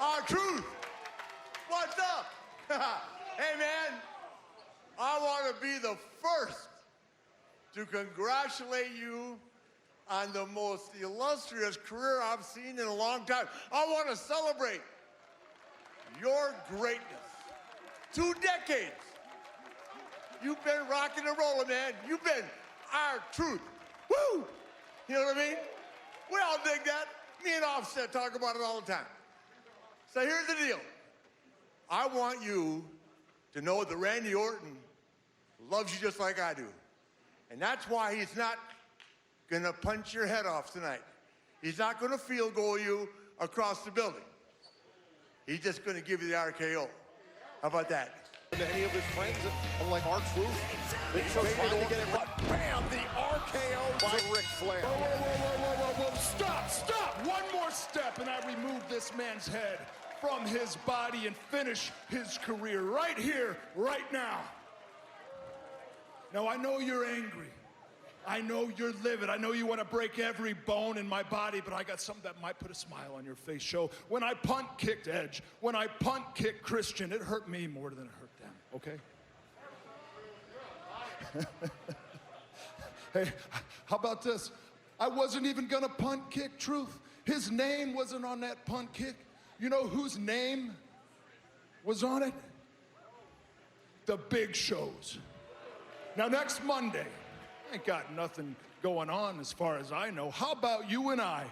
Our truth. What's up? hey, man, I want to be the first to congratulate you on the most illustrious career I've seen in a long time. I want to celebrate your greatness. Two decades. You've been rocking and rolling, man. You've been our truth. Woo! You know what I mean? We all dig that. Me and Offset talk about it all the time. So here's the deal. I want you to know that Randy Orton loves you just like I do. And that's why he's not gonna punch your head off tonight. He's not gonna field goal you across the building. He's just gonna give you the RKO. How about that? to any of his friends, unlike our truth. Big Show's trying to get it right. Bam! The RKO by Ric Flair. Whoa, whoa, whoa, whoa, whoa, whoa, stop, stop! One more step and I remove this man's head from his body and finish his career right here, right now. Now, I know you're angry. I know you're livid. I know you want to break every bone in my body, but I got something that might put a smile on your face. Show when I punt kicked Edge, when I punt kicked Christian, it hurt me more than it hurt them, okay? Hey, how about this? I wasn't even gonna punt kick truth. His name wasn't on that punt kick. You know whose name was on it? The big shows. Now, next Monday, I ain't got nothing going on as far as I know. How about you and I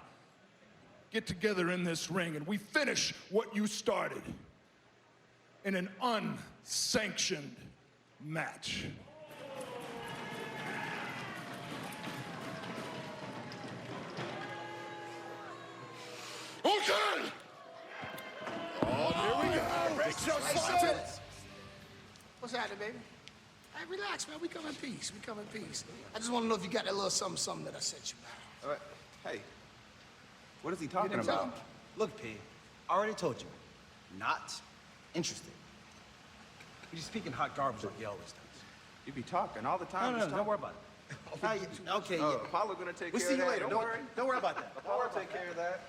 get together in this ring and we finish what you started in an unsanctioned match? Okay! Oh, here we go. Big What's happening, baby? Hey, relax, man. We come in peace. We come in peace. I just want to know if you got that little something, something that I sent you, man. Uh, hey, what is he talking about? Look, P, I already told you, not interested. You're just speaking hot garbage like you always do. You be talking all the time. no, just no, don't worry about it. Now you- okay, Oh, yeah. Apollo gonna take We'll care of that. We'll see you later. Don't, Don't worry. Don't worry about that. Apollo take care of that.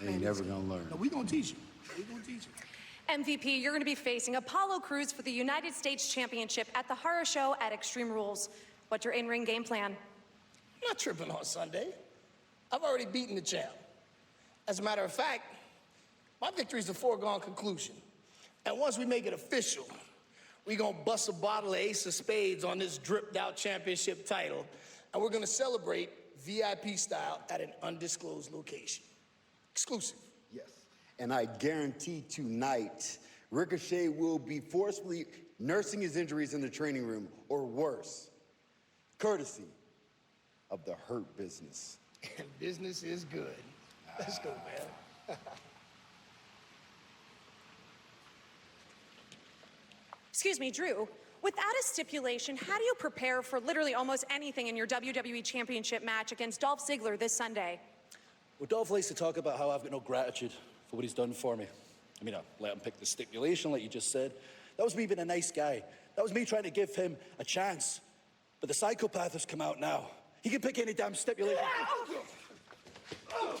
They ain't never gonna learn. No, we gonna teach you. We gonna teach you. MVP, you're going to be facing Apollo Cruz for the United States Championship at the Horror Show at Extreme Rules. What's your in-ring game plan? I'm not tripping on Sunday. I've already beaten the champ. As a matter of fact, my victory is a foregone conclusion. And once we make it official, we're gonna bust a bottle of Ace of Spades on this dripped out championship title, and we're gonna celebrate VIP style at an undisclosed location. Exclusive. Yes. And I guarantee tonight, Ricochet will be forcefully nursing his injuries in the training room, or worse, courtesy of the Hurt Business. And business is good. Let's go, ah. man. Excuse me, Drew. Without a stipulation, how do you prepare for literally almost anything in your WWE Championship match against Dolph Ziggler this Sunday? Well, Dolph likes to talk about how I've got no gratitude for what he's done for me. I mean, I let him pick the stipulation, like you just said. That was me being a nice guy. That was me trying to give him a chance. But the psychopath has come out now. He can pick any damn stipulation. Oh! Oh!